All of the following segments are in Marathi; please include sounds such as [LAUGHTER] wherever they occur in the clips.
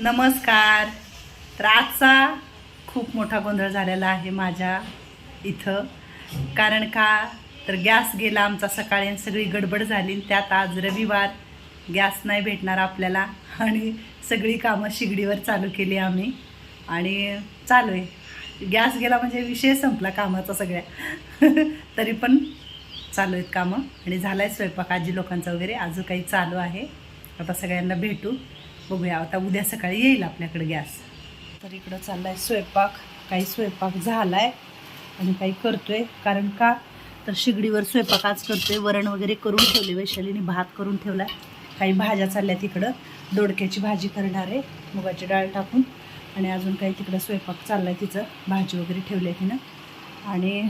नमस्कार. तर आजचा खूप मोठा गोंधळ झालेला आहे माझ्या इथं. कारण का? तर गॅस गेला आमचा सकाळी आणि सगळी गडबड झाली. त्यात आज रविवार. गॅस नाही भेटणार आपल्याला. आणि सगळी कामं शिगडीवर चालू केली आम्ही. आणि चालू आहे. गॅस गेला म्हणजे विषय संपला कामाचा सगळ्या. [LAUGHS] तरी पण चालू आहेत कामं. आणि झाला आहे स्वयंपाक आजी लोकांचा वगैरे. अजून काही चालू आहे. आता सगळ्यांना भेटू. बघूया आता उद्या सकाळी येईल आपल्याकडे गॅस. तर इकडं चाललाय स्वयंपाक काही स्वयंपाक झालाय आणि काही करतोय. कारण का? तर शिगडीवर स्वयंपाक आज करतोय वरण वगैरे करून ठेवले वैशालीने भात करून ठेवलाय. काही भाज्या चालल्या तिकडं दोडक्याची भाजी करणार आहे मुगाची डाळ टाकून. आणि अजून काही तिकडं स्वयंपाक चाललाय तिचं भाजी वगैरे ठेवली आहे तिनं. आणि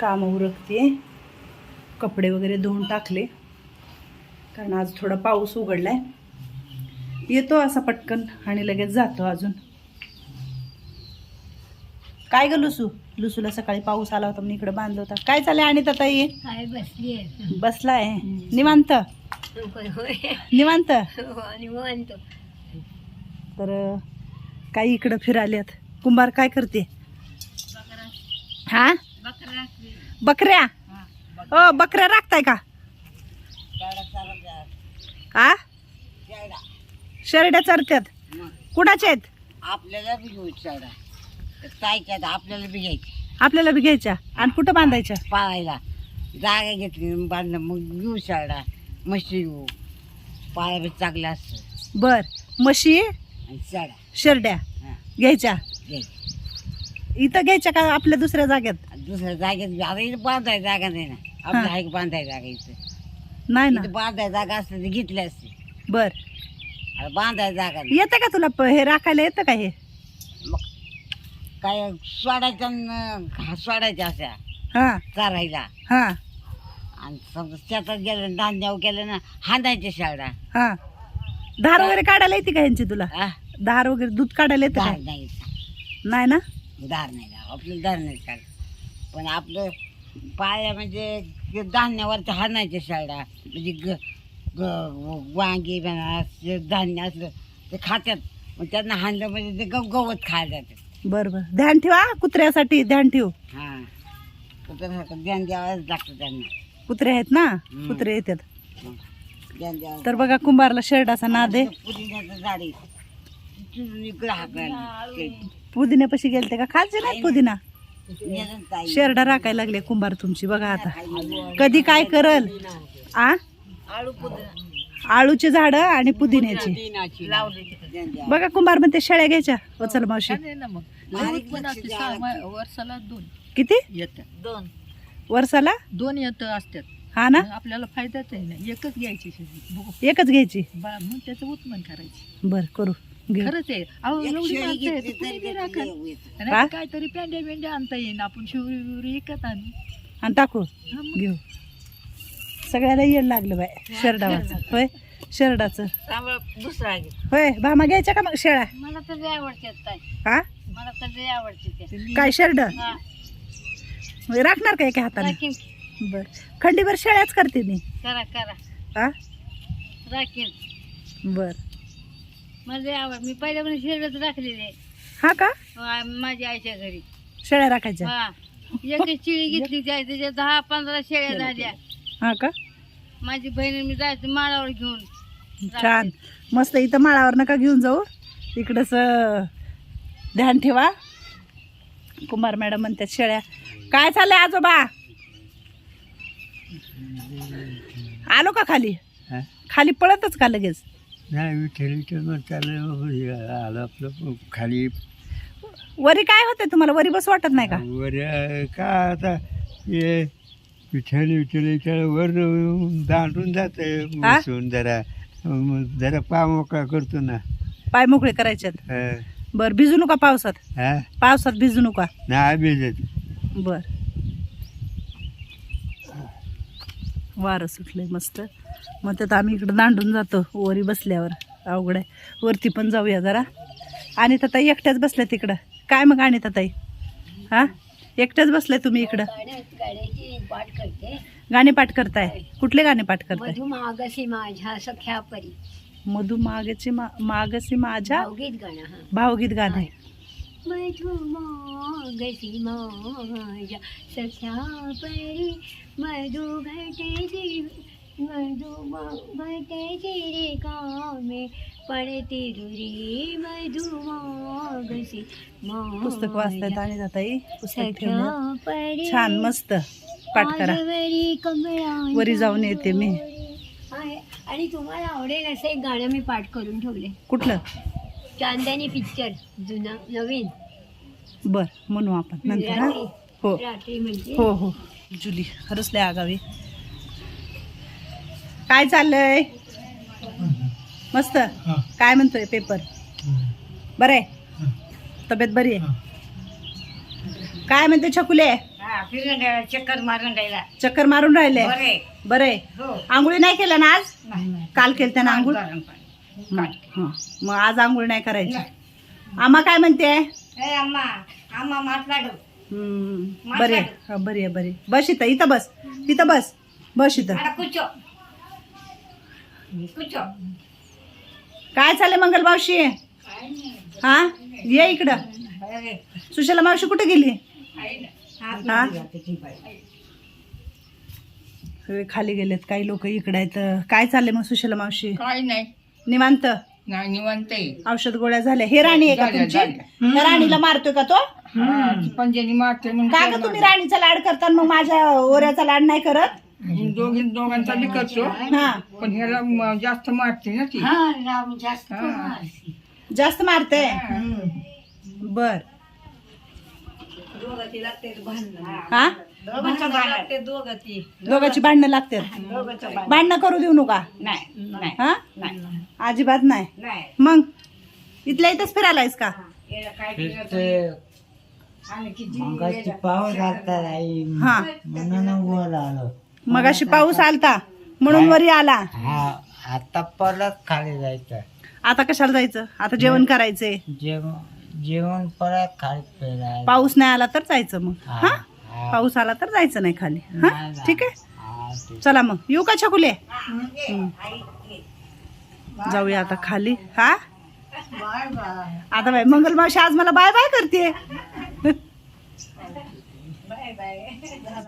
कामं उरकते कपडे वगैरे धुवून टाकले. कारण आज थोडा पाऊस उघडला आहे येतो असा पटकन आणि लगेच जातो अजून. काय ग लुसू? लुसूला सकाळी पाऊस आला होता म्हणून इकडे बांधलं होता. काय चाललंय आणि ताई? काय बसली आहे बसलाय. निवांत? निवांत? हो, आणि म्हणतो तर काही इकडं फिराल्यात कुंभार काय करते? हा? बकरा. बकऱ्या? ओ बकऱ्या राखताय का? हा शरड्या चरत्यात. कुणाच्या आहेत? आपल्याला बी घेऊ साडा ताईच्यात आपल्याला बी घ्यायची आपल्याला बी घ्यायच्या. आणि कुठं बांधायच्या? पाळायला जागा घेतली बांधलं मग घेऊ साडा म्हशी घेऊ. पाळा बी चांगलं असतं. बर. म्हशी आणि शेरड्या. घ्यायच्या? घ्यायची इथं घ्यायच्या का आपल्या दुसऱ्या जाग्यात आणि दुसऱ्या जागेत आता इथं बांधायची जागा नाही ना. आपल्या हा. आहे का बांधायची जागा इथं. नाही ना. इथं बांधायची जागा असते घेतली असते. बर. आता बांधायची जागा नाही. येतं का तुला प- हे राखायला येतं का हे? काय सोडायच्या न- हा, सोडायच्या अशा हा. चारायला. हा. आणि समजा शेतात गेलं धान्यावर गेलं ना हांदायच्या शाळा. हा. धार वगैरे काढायला येते का यांची तुला? हा धार वगैरे दूध काढायला येतं का? नाही नाही ना? धार नाही लाव आपलं धार नाही काढ. पण आपलं पाळ्या म्हणजे ते धान्यावरच्या हाणायच्या शाळा म्हणजे ग- वांगी म्हणा ते धान्य असलं ते खात्यात. मग त्यांना हाणलं म्हणजे ते गव गवत खायला जातात. बर बर. ध्यान ठेवा कुत्र्यासाठी ध्यान ठेव. हां. कुत्र्यासारखं ध्यान द्यावंच लागतं त्यांना. कुत्रे आहेत ना? कुत्रे येतात. मग ध्यान द्यावं तर बघा कुंभारला शर्टाचा नाद आहे. पुदिन्याचं झाड आहे. तिथून इकडं हाकायला पुदिन्यापाशी गेलते का? खालचे नाही पुदिना. नेलं ताई शेरडा राखायला लागले कुंभार तुमची. बघा आता. कधी काय करल? आ? आळू पुदिना. आळूची झाडं आणि पुदिन्याची. बघा कुंभार म्हणते शेळ्या घ्यायच्या. वचल मावशी. वर्षाला दोन. किती? येत दोन. वर्षाला दोन येत असतात हा ना? आपल्याला फायदाच आहे ना. एकच घ्यायची एकच घ्यायची? बा मग त्याचं उत्पन्न करायची. बर करू. घेऊ. खरंच आहे. हा? काहीतरी पेंड्या बिंड्या आणता येईन. आपण शिवरी विवरी विकत आणू. आणि टाकू. घेऊ. सगळ्याला येड लागलं बाय शर्डावाचं [LAUGHS] होय? शर्डाचं. दुसरा घे होय भामा घ्यायच्या का मग शेळ्या? मला तर लय आवडते ताई. हा मला तर लय आवडते ते. काय शर्ड? हा. राखणार का एका हाताने? राखीन. बर. खंडीभर शेळ्याच करते मी. करा करा. हा राखीन. बर. मला लय आवड मी पहिल्यापासून शिरडच राखलेली हा का? माझ्या आईच्या घरी. शेळ्या राखायच्या? हा. एकच चिळी घेतली त्या त्याच्या दहा पंधरा शेळ्या झाल्या. हा का? माझी बहीण मी जायचं माळावर घेऊन. छान. मस्त इथं माळावर नका घेऊन जाऊ. इकडंच ध्यान ठेवा. कुमार मॅडम म्हणतात शेळ्या. काय चाललंय आजोबा? आलो का खाली? हा? खाली पळतच का लगेच? नाही विठ्ठल विठ्ठल आलं आपलं खाली. वरी काय होते तुम्हाला? वरी बस वाटत नाही का? वर का आता हे विठ्ठल विठ्ठल विठ्ठल वर दांडून जात हा? जरा. मग जरा पा मोकळा करतो ना. पाय मोकळे करायच्यात हा. बर भिजू नका पावसात. हा? पावसात भिजू नका. नाही भिजत. बर. वारं सुटलंय मस्त. मग त्यात आम्ही इकडं दांडून जातो वरी बसल्यावर. अवघड आहे. वरती पण जाऊया जरा. आणि तर ताई एकट्याच बसल्या तिकडं. काय मग आणि ताई? हा? एकट्याच बसलाय तुम्ही इकडं? पाठ करते. गाणे पाठ करताय? कुठले गाणे पाठ करताय? मधुमागसी माझ्या सख्या परी मधु मागचे मा मागसे माझ्या भावगीत गाणं हा. भावगीत गाणे मधु मागसी माझ्या सख्या परी मधु घटे मधु घटे रे कामे. पडते रुरी मधु मागसी पुस्तक वाचतायत आणि जाताई पुस्तक ठेवलं सख्या परी छान मस्त. पाठ करा. वरी जाऊन येते मी. आणि तुम्हाला आवडेल असं एक गाणं मी पाठ करून ठेवले कुठलं? चांदणी पिक्चर जुना नवीन. बर म्हणू आपण. नंतर हा? हो. रात्री म्हणजे? हो हो. जुली खरंच लय आगावी. काय चाललंय? मस्त. काय म्हणतोय पेपर बरं आहे. तब्येत बरी आहे? काय म्हणते छकुले? चक्कर मारून राहिला. चक्कर मारून राहिले? बरे. आंघोळी नाही केलं ना आज? काल केलं ना आंघोळ? मग आज आंघोळ नाही करायची. आम्हा काय म्हणते? बरे. बरी आहे बरी बस इथं इथं बस. तिथं बस. बस इथं. काय चाललं मंगल मावशी? हा? ये इकडं. सुशला मावशी कुठे गेली? हे? खाली गेलेत काही लोक इकडे आहेत. काय चाललंय मग सुशला मावशी? काय नाही. निवांत? नाही निवांत आहे. औषध गोळ्या झाल्या. हे राणी आहे का झाल्या, तुमची? झाल्या. त्या राणीला मारतोय का तो? हा, ती पंजानी मारते मग का ग तुम्ही राणीचा लाड करता मग माझ्या ओऱ्याचा लाड नाही करत? दोघी दोघांचा बी करतो. हा. पण ह्याला म- जास्त मारते ना ती. हा राम जास्त हा. जास्त मारते? बर. हा. दोघांचं भांडण. दोघांची. भांडणं लागतात दोघांचं भांडण. भांडणं करू देऊ नका. नाही नाही हा? नाही. अजिबात नाही. नाही. मग इथल्या इथंच फिरायलायस का? याला काय केलं आणि किती मगाशी पाऊस आता आई हा. म्हणून वर आलो. मगाशी पाऊस आलता म्हणून वरी आला. हा आता परत खाली जायचं. आता कशाला जायचं? आता जेवण करायचंय. जेवण जेवण परत खाली पाऊस नाही आला तर जायचं मग. हा, हा? हा. पाऊस आला तर जायचं नाही खाली. हा? नाही, ठीक आहे? हा, ठीक. चला मग. येऊ का छकुले. जाऊया आता खाली. हा? आता बाय. मंगल मावशी आज मला बाय बाय करते.